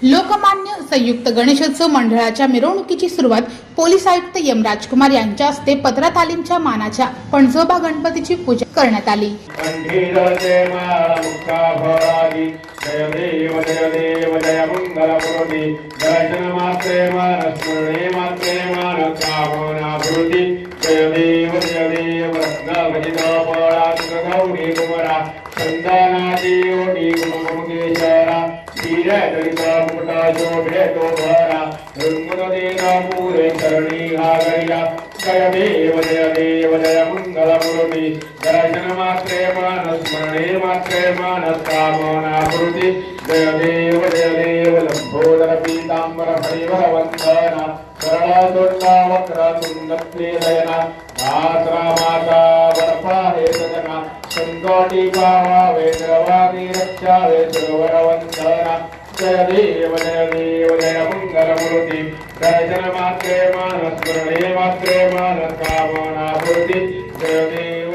लोकमान्य संयुक्त गणेशोत्सव मंडळाच्या मिरवणुकीची सुरुवात पोलीस आयुक्त यम राजकुमार यांच्या हस्ते पत्रा तालीमच्या मानाच्या पणजोबा गणपतीची पूजा करण्यात आली. जय देव जय देव जय मङ्गलपुरुति వరంగా వజితాపాడాంగౌ నీకుమర సందానాదేయో నీకుమముకేశార శ్రీరే దళితా ముకుటాశో భేదోభార దృంగుదేనాపూరే కరణీహాగర్య జయదేవ జయదేవ జయ మంగళమురళి దర్శన మాత్రే మానస్మరణే మాత్రే మానస్కామోనా కృతి జయదేవ జయదేవ లంబోదర పీతాంబర హరివర వందన సరళ దుర్గా వక్ర తుండ ప్రేరయన రాత్రా संकोटी पावावे द्रवादी रक्षावे सुरवरवन्दना जय देव जय देव जय मङ्गलमूर्ति दर्शन मात्रे मानस्मरणे मात्रे मानस्कामनाभूति जय जय देव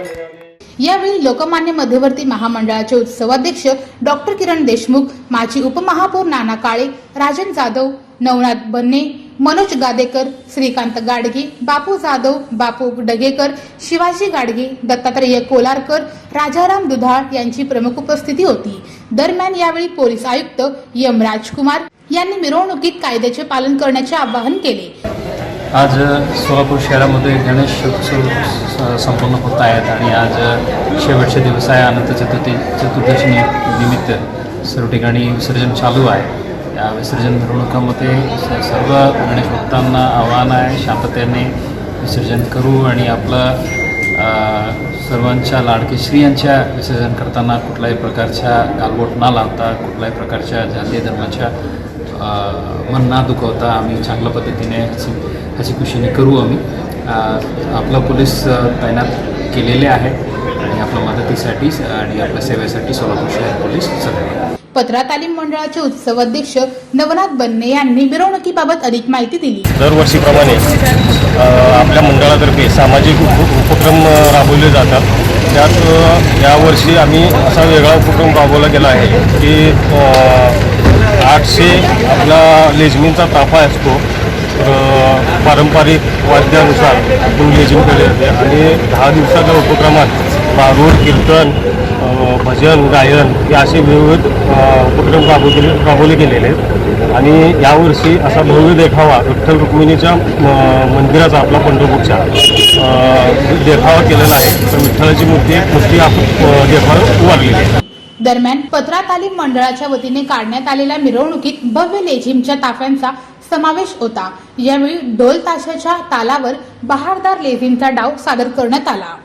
यावेळी लोकमान्य मध्यवर्ती महामंडळाचे उत्सवाध्यक्ष डॉक्टर किरण देशमुख माजी उपमहापौर नाना काळे राजन जाधव नवनाथ बन्ने मनोज गादेकर श्रीकांत गाडगे बापू जाधव बापू डगेकर शिवाजी गाडगे दत्तात्रय कोलारकर राजाराम दुधाळ यांची प्रमुख उपस्थिती होती. दरम्यान यावेळी पोलीस आयुक्त यम राजकुमार यांनी मिरवणुकीत कायद्याचे पालन करण्याचे आवाहन केले. आज सोलापूर शहरामध्ये गणेश उत्सव स- संपन्न होत आहेत आणि आज शेवटचे दिवस आहे. अनंत चतुर्थी चतुर्दशी निमित्त सर्व ठिकाणी विसर्जन चालू आहे. या विसर्जन मिरवणुकामध्ये सर्व गणेश भक्तांना आव्हान आहे शांततेने विसर्जन करू आणि आपलं सर्वांच्या लाडके स्त्रियांच्या विसर्जन करताना कुठल्याही प्रकारच्या गालबोट न लावता कुठल्याही प्रकारच्या जातीय धर्माच्या मन ना दुखवता आम्ही चांगल्या पद्धतीने हसी खुशीने करू आम्ही आपलं पोलीस तैनात केलेले आहे आणि आपल्या मदतीसाठी आणि आपल्या सेवेसाठी सोलापूर शहर पोलीस सदैव आहे. पत्रा तालीम मंडळाचे उत्सव अध्यक्ष नवनाथ बन्ने यांनी मिरवणुकीबाबत अधिक माहिती दिली. दरवर्षीप्रमाणे आपल्या मंडळातर्फे सामाजिक उप उपक्रम राबवले जातात. त्यात यावर्षी आम्ही असा वेगळा उपक्रम राबवला गेला आहे की आठशे आपला लेझमींचा ताफा असतो. पारंपरिक वाद्यानुसार आपण लेझिम केले जाते आणि दहा दिवसाच्या उपक्रमात भारूड कीर्तन भजन गायन हे असे विविध उपक्रम राबवले राबवले गेलेले आहेत. आणि यावर्षी असा भव्य देखावा विठ्ठल रुक्मिणीच्या मंदिराचा आपला पंढरपूरच्या देखावा केलेला आहे. तर विठ्ठलाची मूर्ती मूर्ती आपण देखावा उभारलेली आहे. दरम्यान पत्रा तालीम मंडळाच्या वतीने काढण्यात आलेल्या मिरवणुकीत भव्य लेझिमच्या ताफ्यांचा समावेश होता. यावेळी ढोल ताशाच्या तालावर बहारदार लेझिमचा डाव सादर करण्यात आला.